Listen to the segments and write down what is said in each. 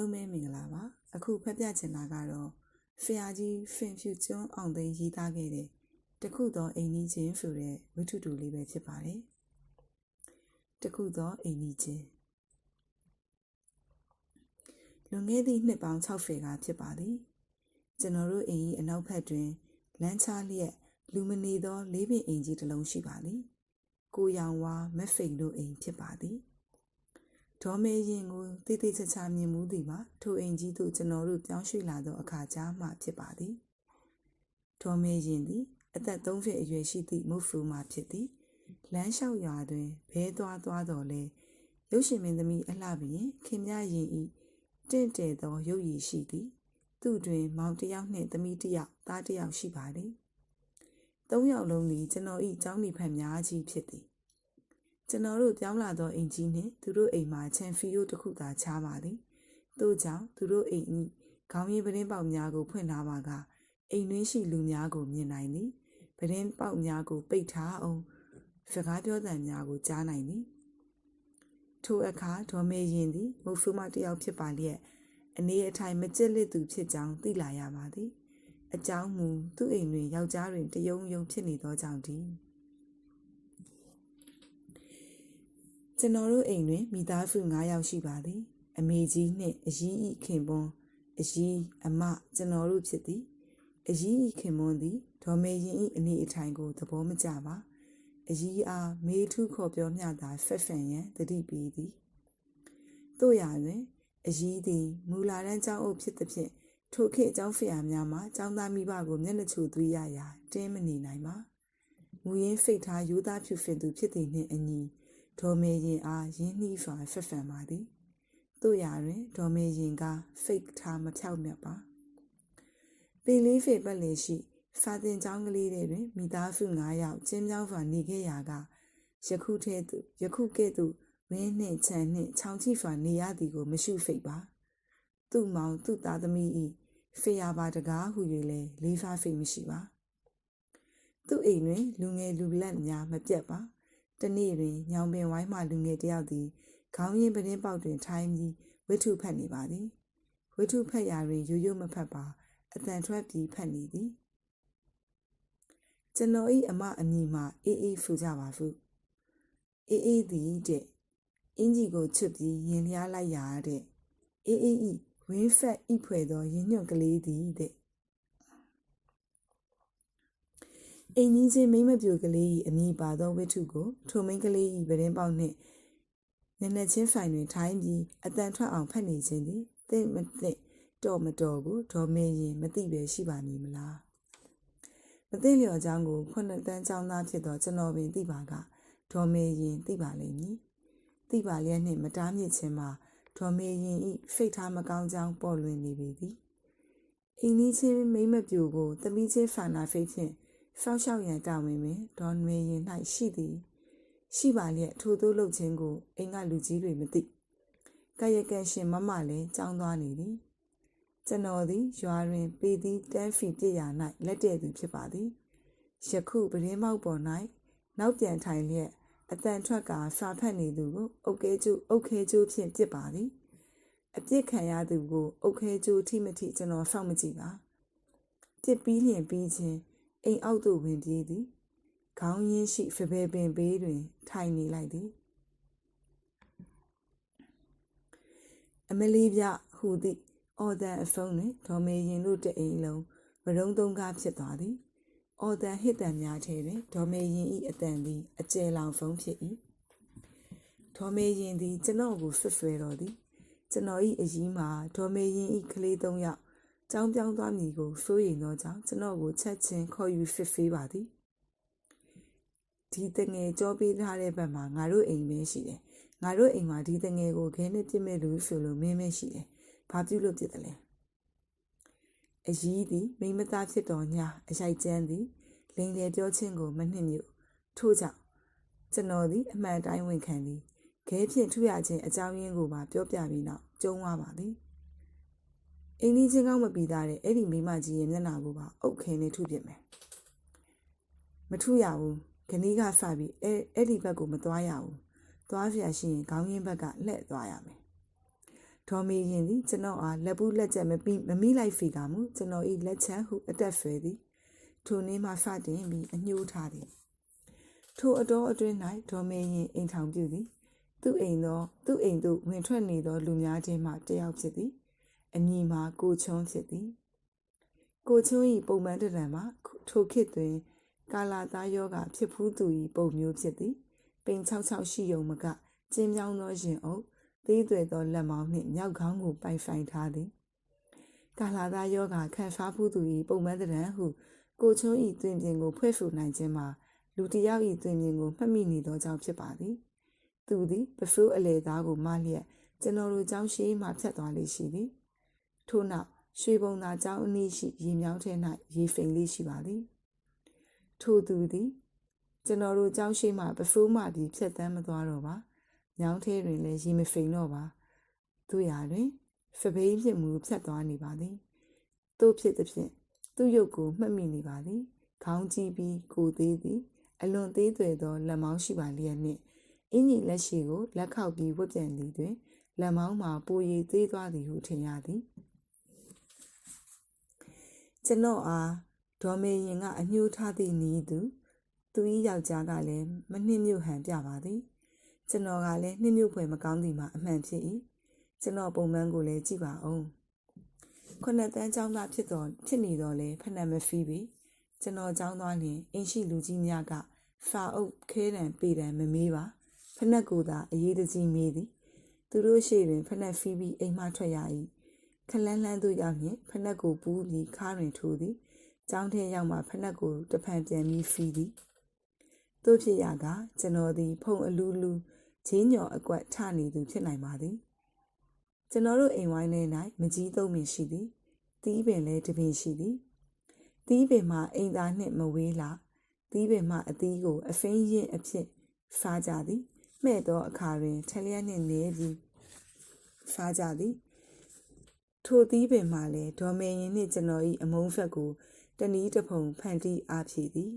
လုံးပဲမင်္ဂလာပါအခုဖတ်ပြချင်တာကတော့ဖျာကြီးဖင်ဖြူကျွန်းအောင်သိန်းရေးသားခဲ့တဲ့တခုသောအိမ်နီးချင်းဆိုတဲ့ဝိထုတူလေးပဲဖြစ်ပါတယ်တခုသောအိမ်နီးချင်းလွန်ခဲ့သည့်နှစ်ပေါင်း60ကဖြစ်ပါသည်ကျွန်တော်တို့အိမ်၏အနောက်ဘက်တွင်လမ်းချလျက်လူမနေသောလေးပင်အိမ်ကြီးတစ်လုံးရှိပါသည်ကိုရောင်ဝါမက်ဖိန်တို့အိမ်ဖြစ်ပါသည် ဒေါ်မေရင်ကိုတိတိကျကျမြင်မှုသည်မှာထိုအိမ်ကြီးသို့ကျွန်တော်တို့ပြောင်းရွှေ့လာသောအခါကြားမှဖြစ်ပါသည်ဒေါ်မေရင်သည်အသက်30အရွယ်ရှိသည့်မုတ်ဖရူမှဖြစ်သည်လမ်းလျှောက်ရွာတွင်ဘဲသွားသွားတော်လဲရုပ်ရှင်မင်းသမီးအလှပင်ခင်မြရင်ဤတင့်တယ်သောရုပ်ရည်ရှိသည် သူတွင်မောင်တစ်ယောက်နှင့်သမီးတစ်ယောက်သားတစ်ယောက်ရှိပါသည်သုံးယောက်လုံးသည်ကျွန်တော်၏ကျောင်းနေဖက်များကြီးဖြစ်သည် ကျွန်တော်တို့ပြောင်းလာသောအိမ်ကြီးနှင့်သူတို့အိမ်မှာချန်ဖီယိုတစ်ခုသာချားပါသည်တို့ကြောင့်သူတို့အိမ်ဤခေါင်းရင်းပတင်းပေါက်များကိုဖွင့်ထားပါကအိမ်တွင်းရှိလူများကိုမြင်နိုင်သည်ပတင်းပေါက်များကိုပိတ်ထားအောင်စကားပြောသံများကိုကြားနိုင်သည်ထိုအခါဒေါ်မေရင်သည်မုတ်ဖူးမတစ်ယောက်ဖြစ်ပါလျက်အနေအထိုင်မကျစ်လက်သူဖြစ်ကြောင်းသိလာရပါသည်အကြောင်းမူသူ့အိမ်တွင်ယောက်ျားတွင်တယုံယုံဖြစ်နေသောကြောင့်တည်း ကျွန်တော်တို့အိမ်တွင်မိသားစု9ယောက်ရှိပါသည်အမေကြီးနှင့်အကြီးဤခင်ပွန်းအကြီးအမကျွန်တော်တို့ဖြစ်သည်အကြီးဤခင်ပွန်းသည်ဒေါ်မေရင်ဤအနေအထိုင်ကိုသဘောမကျပါအကြီးအားမေးထုခေါ်ပြောမျှသာဖက်ဖန်ရန်တတိပေးသည်တို့ရတွင်အကြီးသည်မူလာတန်းကျောင်းအုပ်ဖြစ်သည်ဖြင့်ထိုခေတ်ကျောင်းဖျာများမှာကျောင်းသားမိဘကိုမျက်နှာချိုသွေးရရာတင်းမနေနိုင်ပါမူရင်းဖိတ်ထားယူသားဖြူဖင်သူဖြစ်သည်နှင့်အညီ ဒေါ်မေရင်အားရင်းနှီးစွာဖက်ဖန်ပါသည်တို့ရာတွင်ဒေါ်မေရင်ကဖိတ်ထားမဖြောက်မြတ်ပါပေလေးဖေပတ်လည်ရှိ စာတင်ကျောင်းကလေးတွေတွင်မိသားစု9ယောက်ကျင်းပြောင်းစွာနေခဲ့ရာကယခုထဲသို့ယခုကဲ့သို့ဝင်းနှင့်ခြံနှင့်ချောင်ချိစွာနေရသည်ကို မရှုဖိတ်ပါသူ့မောင်သူ့သားသမီးဤဖေယာပါတကားဟု၍လည်းလေးစားဖိတ်မရှိပါသူ့အိမ်တွင် လူငယ်လူလက်များမပြတ်ပါ တနေ့တွင်ညောင်ပင်ဝိုင်းမှလူငယ်တယောက်သည်ခေါင်းရင်းပတင်းပေါက်တွင်ထိုင်းပြီးဝိထုဖတ်နေပါသည်ဝိထုဖတ်ရာတွင်ရိုးရိုးမဖတ်ပါအတန်ထွက်ပြီးဖတ်နေသည်ကျွန်တော်၏အမအမည်မှာအေးအေးဖူကြပါစုအေးအေးသည်တဲ့အင်ကြီးကိုချွတ်ပြီးရင်လျားလိုက်ရာတဲ့အေးအေးဤဝင်းဖက်ဤဖွယ်သောရင်းညွန့်ကလေးသည်တဲ့ အိမ်ကြီးချင်းမိမပြိုကလေး၏အမည်ပါသောဝိထုကိုထိုမိန်းကလေး၏ဗရင်ပေါက်နှင့်နည်းနည်းချင်းဆိုင်တွင်ထိုင်းပြီးအတန်ထွက်အောင်ဖတ်နေခြင်းသည်သိမသိတော့မတော်ကိုဒေါ်မင်းရင်မသိပဲရှိပါမည်မလားမသိလျော်အကြောင်းကိုခုနှစ်တန်းចောင်းသားဖြစ်သောကျွန်တော်ပင်သိပါကဒေါ်မင်းရင်သိပါလိမ့်မည်သိပါလျက်နှင့်မတားမြစ်ခြင်းမှာဒေါ်မင်းရင်ဤဖိတ်ထားမကောင်းကြောင်းပေါ်လွင်နေပေသည်အိမ်ကြီးချင်းမိမပြိုကိုတမိချင်းဖာနာဖိတ်ဖြင့် ဆောက်ရှောက်ရန်တာဝန်ပင်ဒေါ်နွေရင်၌ရှိသည် ရှိပါလျက်ထိုသို့လုပ်ခြင်းကိုအိမ်ကလူကြီးတွေမသိကာယကံရှင်မမလည်းကြောင်းသွားနေသည်ကျွန်တော်သည်ရွာတွင်ပေသည်တန်းဖီပြစ်ရာ၌လက်တည့်သူဖြစ်ပါသည်ယခုပရင်းမောက်ပေါ်၌နောက်ပြန်ထိုင်လျက်အတန်ထွက်ကစာဖတ်နေသူကိုအုတ်ကဲကျိုးအုတ်ခဲကျိုးဖြင့်ပြစ်ပါသည်အပြစ်ခံရသူကိုအုတ်ခဲကျိုးထိမထိကျွန်တော်စောင့်မကြည့်ပါပြစ်ပြီးလျင်ပြီးချင်း အိမ်အောက်သို့ဝင်ပြေးသည်ခေါင်းရင်းရှိဖပယ်ပင်ဘေးတွင် ထိုင်နေလိုက်သည်အမလီပြဟူသည့်အော်တန်အဖုံးတွင်ဒေါ်မေရင်တို့တအိမ်လုံးမရုံသုံးကားဖြစ်သွားသည်အော်တန်ဟစ်တန်များထဲတွင်ဒေါ်မေရင်၏အတန်သည်အကျယ်လောင်ဆုံးဖြစ်၏ဒေါ်မေရင်သည်ကျွန်တော်ကိုဆွဆွဲတော်သည်ကျွန်တော်၏အကြီးမှာဒေါ်မေရင်၏ကလေးသုံးယောက် ကြောင်းပြောင်းသွားမည်ကိုစိုးရိမ်သောကြောင့်ကျွန်တော်ကိုချက်ချင်းခေါ်ယူစစ်ဖေးပါသည်ဒီတငယ်ကြောပေးထားတဲ့ဘက်မှာငါတို့အိမ်ပဲရှိတယ်ငါတို့အိမ်မှာဒီတငယ်ကိုခဲနဲ့ပြစ်မဲ့လူဆိုလို့မင်းမရှိတယ်ဘာပြုလို့ပြစ်တယ်လဲအကြီးသည်မိမသားဖြစ်တော်ညာအရိုက်ကျန်းသည်လိန်လေပြောခြင်းကိုမနှင့်မြုပ်ထို့ကြောင့်ကျွန်တော်သည်အမှန်တိုင်းဝန်ခံသည်ခဲဖြင့်ထူရခြင်းအကြောင်းရင်းကိုပါပြောပြပြီးနောက်ကျုံးသွားပါသည် အင်းကြီးချင်းကောင်းမပြီးသားတဲ့အဲ့ဒီမိမကြီးရဲ့မျက်နှာကိုပါအုတ်ခဲနဲ့ထုပစ်မယ်မထုရဘူးခဏီးကစပြီးအဲ့အဲ့ဒီဘက်ကိုမသွားရဘူးသွားเสียရှိရင်ခေါင်းရင်းဘက်ကလှည့်သွားရမယ် ဒေါ်မေရင်သည်ကျွန်တော်အားလက်ပူးလက်ချက်မပြီးမမိလိုက်ဖီကမူကျွန်တော်၏လက်ချမ်းဟုအတက်ဆွဲသည်ထိုနေ့မှစတင်ပြီးအညှိုးထားသည်ထိုအတော်အတွင်း၌ဒေါ်မေရင်အိမ်ထောင်ပြုသည်သူ့အိမ်သောသူ့အိမ်သို့ဝင်ထွက်နေသောလူများချင်းမှတယောက်ဖြစ်သည် အမည်မှာကိုချွန်းဖြစ်သည်ကိုချွန်း၏ပုံမှန်တရံမှာထိုခေတ်တွင် ကာလာသားယောဂဖြစ်ဖူးသူ၏ပုံမျိုးဖြစ်သည်ပိန်66ရှိုံမကကျင်းပြောင်းသောရင်အုပ်သေးသွယ်သောလက်မောင်းနှင့်မြောက်ခေါင်းကိုပိုင်ဆိုင်ထားသည်ကာလာသားယောဂခံစားဖူးသူ၏ပုံမှန်တရံဟုကိုချွန်း၏တွင်ပြင်ကိုဖွဲ့ဖူနိုင်ခြင်းမှာလူတစ်ယောက်၏တွင်ပြင်ကိုမှတ်မိနေသောကြောင့်ဖြစ်ပါသည်သူသည်ပဖူးအလေသားကိုမလျက်ကျွန်တော်တို့ကျောင်းရှိမှဖြတ်သွားလေရှိသည် ထို့နောက်ရွှေပုံသာကျောင်းအနီးရှိရေမြောင်းထဲ၌ရေဖိန်လေးရှိပါသည်ထိုသူသည်ကျွန်တော်တို့ကျောင်းရှိမှပဖူးမှပြီးဖြတ်တမ်းမသွားတော့ပါညောင်းထဲတွင်လည်းရေမဖိန်တော့ပါတို့ရာတွင်ဖပိန်းဖြစ်မှုဖြတ်သွားနေပါသည်တို့ဖြစ်သည်ဖြင့်သူ့ရုပ်ကိုမှတ်မိနေပါသည်ခေါင်းကြီးပြီးကိုသေးသည်အလွန်သေးသွယ်သောလက်မောင်းရှိပါလျက်နှင့်အင်ကြီးလက်ရှိကိုလက်ခောက်ပြီးဝတ်ပြန်သည်တွင်လက်မောင်းမှာပိုရည်သေးသွားသည်ဟုထင်ရသည် ကျွန်တော်အားဒေါ်မေရင်ကအညှိုးထားသည့်နီးသူသူ၏ယောက်ျားကလည်းမနှင်းမြုပ်ဟန်ပြပါသည်ကျွန်တော်ကလည်းနှင်းမြုပ်ဖွယ်မကောင်းသည်မှာအမှန်ဖြစ်၏ကျွန်တော်ပုံမှန်ကိုလည်းကြည့်ပါအောင်ခုနှစ်တန်းចောင်းသားဖြစ်တော်ဖြစ်နေတော့လဲဖဏမဖီးပြီကျွန်တော်ចောင်းသားလျင်အင်းရှိလူကြီးများကဖာအုပ်ခဲတံပေတံမမေးပါဖဏက်ကိုသာအရေးတကြီးမေးသည်သူတို့ရှိတွင်ဖဏက်ဖီးပြီးအိမ်မှထွက်ရ၏ ခလန်းလန်းသို့ရောက်ရင်ဖဏက်ကိုပူးပြီးခါတွင်ထိုးသည်ចောင်းထဲရောက်မှဖဏက်ကိုတဖန်ပြန်ပြီးဖီးသည်တို့ဖြစ်ရကကျွန်တော်သည် ဖုံအလူးလူဂျင်းညော်အကွက်ထနေသူဖြစ်နိုင်ပါသည်ကျွန်တော်တို့အိမ်ဝိုင်းထဲ၌မကြီးသုံးပင်ရှိသည်တီးပင်လည်းတပင်ရှိသည်တီးပင်မှာအိမ်သားနှင့်မဝေးလာတီးပင်မှာအသီးကို အဖိန်းရင်အဖြစ်စားကြသည်မှဲ့သောအခါတွင်ထလျက်နှင့်နေပြီးစားကြသည် ထိုသီးပင်မှလည်းဒေါ်မေရင်နှင့်ကျွန်တော်၏အမုန်းဖက်ကိုတနည်းတဖုံဖန်တီးအားဖြည့်သည်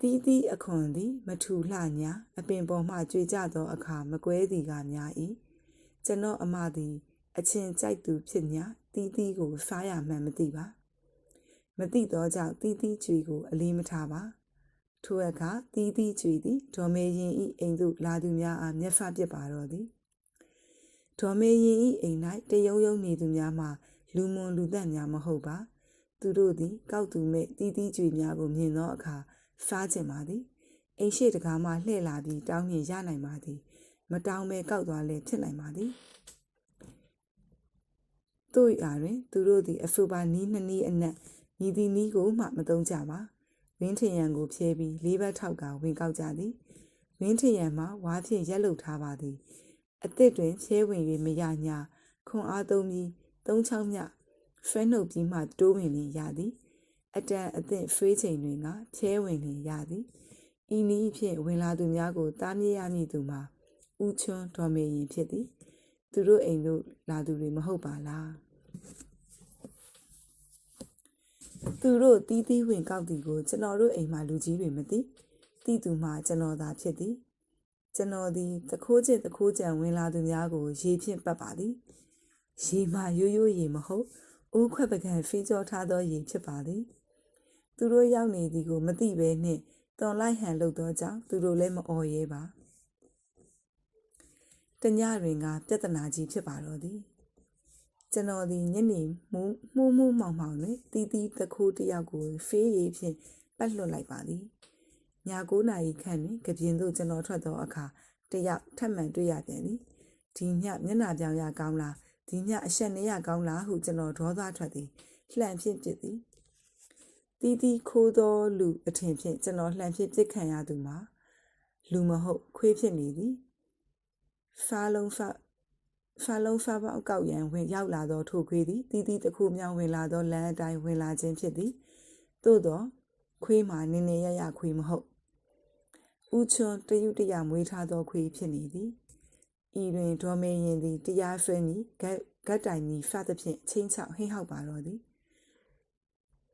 တီးတီးအခွန်သည် မထူလှညာအပင်ပေါ်မှကြွေကြသောအခါမကွဲသည်ကများ၏ကျွန်တော်အမသည် အချင်းကြိုက်သူဖြစ်ညာတီးတီးကိုစားရမှန်းမသိပါမသိသောကြောင့်တီးတီးကြွေကို အလေးမထားပါထိုအခါတီးတီးကြွေသည်ဒေါ်မေရင်ဤအိမ်သို့လာသူများအားမျက်ဖပြစ်ပါတော့သည် ဒေါ်မေရင်ဤအိမ်၌တယုံယုံနေသူများမှာလူမွန်လူသက်များမဟုတ်ပါသူတို့သည်ကောက်သူမဲ့တီးတီးကြွေများကိုမြင်သောအခါစားကျင်ပါသည်အိမ်ရှိတကားမှလှည့်လာပြီးတောင်းမြင်ရနိုင်ပါသည် မတောင်းပဲကောက်သွားလဲဖြစ်နိုင်ပါသည်တို့ရာတွင်သူတို့သည်အဖူပါနီးနှစ်နီးအနက်ညီသည်နီးကိုမှမသုံးကြပါဝင်းထရံကိုဖြဲပြီးလေးဘက်ထောက်ကဝင်ကောက်ကြသည်ဝင်းထရံမှာဝါဖြင့်ရက်လုထားပါသည် အစ်စ်တွင်ဖြဲဝင်၍မရညာခွန်အားသုံးပြီးသုံးချောင်းမြဖဲနှုတ်ပြီးမှတိုးဝင်လင်ရသည်အတန်အသင့်ဖွေးချိန်တွင်ကဖြဲဝင်လင်ရသည်ဤနည်းဖြင့်ဝင်လာသူများကိုတားမြစ်ရမည်သူမှာဥချွန်းတော်မေရင်ဖြစ်သည်သူတို့အိမ်တို့လာသူတွေမဟုတ်ပါလားသူတို့တီးတီးဝင်ကောက်သည်ကိုကျွန်တော်တို့အိမ်မှာလူကြီးတွေမသိသိသူမှကျွန်တော်သာဖြစ်သည် ကျွန်တော်သည်တခိုးကျင့်တခိုးကြံဝင်လာသူများကို ရေဖြင့်ပတ်ပါသည်ရေမှရိုးရိုးရေမဟုတ်အိုးခွက်ပကံဖေးကြောထားသောရေဖြစ်ပါသည်သူတို့ရောက်နေသည်ကိုမသိဘဲနှင့်တော်လိုက်ဟန်လုပ်သောကြောင့်သူတို့လည်းမအော်ရဲပါတညတွင်ကပြဿနာကြီးဖြစ်ပါတော့သည်ကျွန်တော်ဒီညနေမှုမှုမှုမောင်မောင်နဲ့တီးတီးတခိုးတယောက်ကိုဖေးရည်ဖြင့်ပတ်လွတ်လိုက်ပါသည် ည9နာရီခန့်တွင်ကပြင်းသို့ကျွန်တော်ထွက်သောအခါတယောက်ထပ်မံတွေ့ရပြန်သည်ဒီညမျက်နှာပြောင်ရကောင်းလားဒီညအဆက်နေရကောင်းလားဟုကျွန်တော်ဒေါသထွက်သည်လှန်ဖြင့်ပြစ်သည်တီးတီးခိုးသောလူအထင်ဖြင့်ကျွန်တော်လှန်ဖြင့်ပြစ်ခံရသူမှာလူမဟုတ်ခွေးဖြစ်နေသည်ဖာလုံးဖာဖာလုံးဖာပေါက်ကောက်ရန်ဝင်ရောက်လာသောထိုခွေးသည်တီးတီးတစ်ခုမြောင်ဝင်လာသောလမ်းအတိုင်းဝင်လာခြင်းဖြစ်သည်သို့သော ခွေးမှာနင်းနေရရခွေးမဟုတ်ဥချွန်တยุတရမွေးထားသောခွေးဖြစ်နေသည်ဤတွင်ဒေါ်မေရင်သည်တရားဆွဲမည်ဂတ်ဂတ်တိုင်မီစသဖြင့်ချင်းချောက်ဟိဟောက်ပါတော့သည်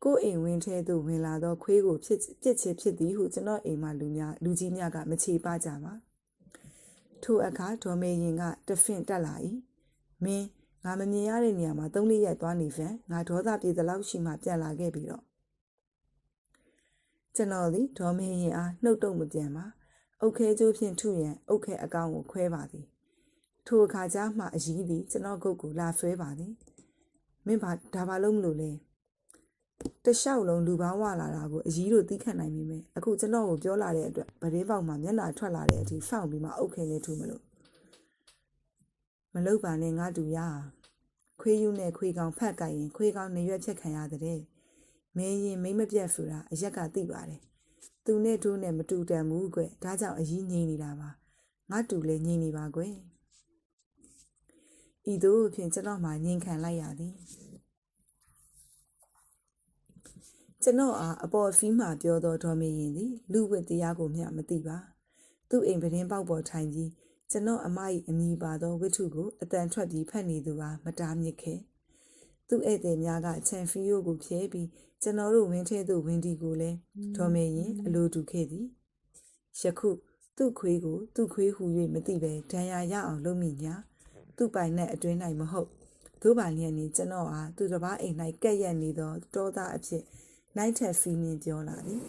ကိုယ်အိမ်ဝင်းထဲသို့ဝင်လာသောခွေးကိုဖြစ်ပြစ်ချစ်ဖြစ်သည်ဟုကျွန်တော်အိမ်မှလူများလူကြီးများကမချေပကြပါထိုအခါဒေါ်မေရင်ကတဖင်တက်လာ၏မင်းငါမမြင်ရတဲ့နေရာမှာသုံးလေးရက်သွားနေဖန်ငါဒေါသပြေသလောက်ရှိမှပြန်လာခဲ့ပြီးတော့ ကျွန်တော်သည်ဒေါ်မေရင်အားနှုတ်တုံမပြန်ပါအုတ်ခဲကျိုးဖြင့်ထုရန်အုတ်ခဲအကောင်ကိုခွဲပါသည်ထိုအခါကျမှအကြီးသည်ကျွန်တော်ကုတ်ကိုလာဆွဲပါသည်မင်းဘာဒါဘာလို့မလို့လဲတလျှောက်လုံးလူပေါင်းဝလာတာကိုအကြီးတို့သိခံနိုင်ပြီမယ်အခုကျွန်တော်ကိုပြောလာတဲ့အတွက်ဗရေပေါက်မှာမျက်နှာထွက်လာတဲ့အထိဖောက်ပြီးမှအုတ်ခဲလေးထုမလို့မလုပ်ပါနဲ့ငါတူရခွေးယူနဲ့ခွေးကောင်ဖတ်ကြရင်ခွေးကောင်နေရွက်ချက်ခံရတဲ့ မင်းရင်မိမ့်မပြတ်ဆိုတာအရက်ကသိပါတယ်သူနဲ့တို့နဲ့မတူတန်ဘူးကွဒါကြောင့်အကြီးငိမ့်နေတာပါငါတူလည်းငိမ့်နေပါကွဤသို့ဖြင့်ကျွန်တော်မှငိမ့်ခံလိုက်ရသည်ကျွန်တော်အားအပေါ်ဖီးမှပြောသောဒေါ်မေရင်သည်လူဝတ်တရားကိုမျှမသိပါသူ့အိမ်ပတင်းပေါက်ပေါ်ထိုင်ပြီးကျွန်တော်အမ၏အမိပါသောဝိထုကိုအတန်ထွက်ပြီးဖတ်နေသူဟာမတားမြစ်ခဲ့ သူ့ဧည့်သည်များကချန်ဖီယိုကိုဖြဲပြီးကျွန်တော်တို့ဝင်းထဲသို့ဝင်းဒီကိုလည်းဒေါ်မေရင်အလိုတူခဲ့သည်ယခုသူ့ခွေးကိုသူ့ခွေးဟူ၍မသိပဲဒဏ်ရာရအောင်လုပ်မိညာသူ့ပိုင်နဲ့အတွင်း၌မဟုတ်သို့ပါလျက်နေကျွန်တော်အားသူတစ်ပါးအိမ်၌ကဲ့ရဲ့နေသောတောသားအဖြစ်နိုင်ထက်ဖီးမြင်ပြောလာသည်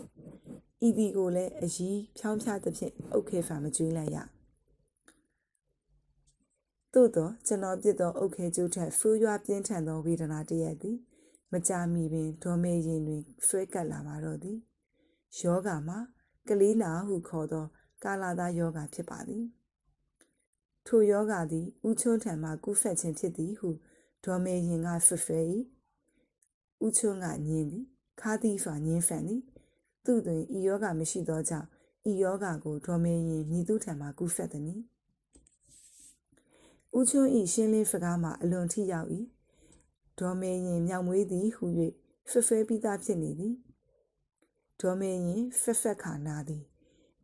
ဤဒီကိုလည်းအကြီးဖြောင်းဖြသဖြင့်အုတ်ခဲဖာမကျွေးလိုက်ရ သို့သောကျွန်တော်ပြစ်သောအုတ်ခဲကျိုးထက်ဖူးရွားပြင်းထန်သောဝေဒနာတရက်သည်မကြာမီပင်ဒေါ်မေရင်တွင်ဆွဲကပ်လာပါတော့သည်ယောဂမှာကလေးနာဟုခေါ်သော ကာလာသားယောဂဖြစ်ပါသည်ထိုယောဂသည်ဥချွန်းထံမှကူးဖက်ခြင်းဖြစ်သည်ဟုဒေါ်မေရင်ကဆွဆွဲ၏ဥချွန်းကညင်းသည်ခါသည်စွာညင်းဖန်သည်သူတွင်ဤယောဂမရှိသောကြောင့်ဤယောဂကိုဒေါ်မေရင်မြည်သူထံမှကူးဖက်သည်။ ဦးချွန်းဤရှင်းလင်းစကားမှာအလွန်ထိရောက်၏ဒေါ်မေရင်မြောက်မွေးသည်ဟု၍ဆွဆွဲပြီးသားဖြစ်နေသည်ဒေါ်မေရင်ဖက်ဖက်ခါနာသည်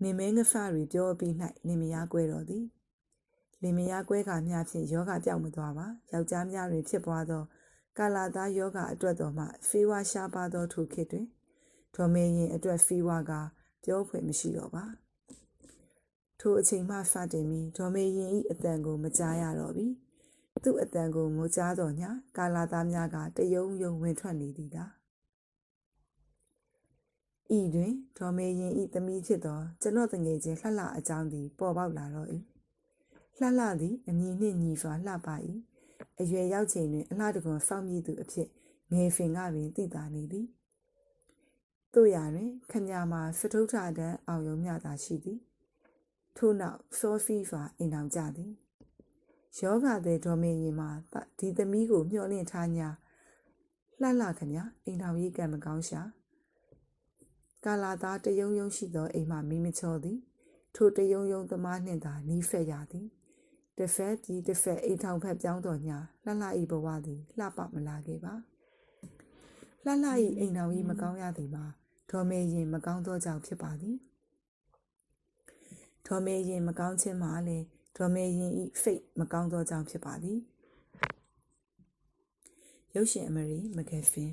နေမဲငဖရီပြောပြီး၌လင်မယားကွဲတော်သည်လင်မယားကွဲကမျှဖြင့်ယောဂပြောက်မသွားပါယောက်ျားများတွင်ဖြစ်ပွားသောကာလာသားယောဂအတွက်တော်မှဖေးဝါရှားပါသောထိုခေတ်တွင်ဒေါ်မေရင်အတွက်ဖေးဝါကပြောဖွယ်မရှိတော့ပါ ထိုအချိန်မှစတင်ပြီးဒေါ်မေရင်၏အတန်ကိုမကြားရတော့ပြီသူ့အတန်ကိုငိုကြားတော်ညာကာလာသားများကတယုံယုံဝင်ထွက်နေသည်သာဤတွင်ဒေါ်မေရင်ဤသမီးဖြစ်သောကျွန်တော်တငယ်ချင်းလှလှအကြောင်းသည်ပေါ်ပေါက်လာတော့၏လှလှသည်အမည်နှင့်ညီစွာလှပ၏အရွယ်ရောက်ချိန်တွင်အလှတကွန်စောင့်မြည်သူအဖြစ်ငယ်ဖင်ကပင်သိတာနေသည်တို့ရတွင်ခညာမှာစထုထတန်းအောင်ယုံမြတာရှိသည် ထို့နောက်စောဖီစွာအိမ်တော်ကြသည်ယောဂတဲ့ဒေါ်မင်းရင်မှာဒီသမီးကိုမျှော်လင့်ထားညာလှလှခမအိမ်တော်ကြီးကံမကောင်းရှာကာလာသားတယုံယုံရှိသောအိမ်မှမိမချောသည် ထိုတယုံယုံသမားနှင့်သာနီးဖက်ရသည်တဖက်ဒီတဖက်အိမ်ထောင်ဖက်ပြောင်းတော်ညာလှလှဤဘဝသည်လှပမလာခဲ့ပါလှလှဤအိမ်တော်ကြီးမကောင်းရသည်မှာဒေါ်မေရင်မကောင်းသောကြောင့်ဖြစ်ပါသည် ဒေါ်မေရင်မကောင်းခြင်းမှာလည်းဒေါ်မေရင်ဤဖိတ်မကောင်းသောကြောင့်ဖြစ်ပါသည်ရုပ်ရှင်အမရီမဂဖင်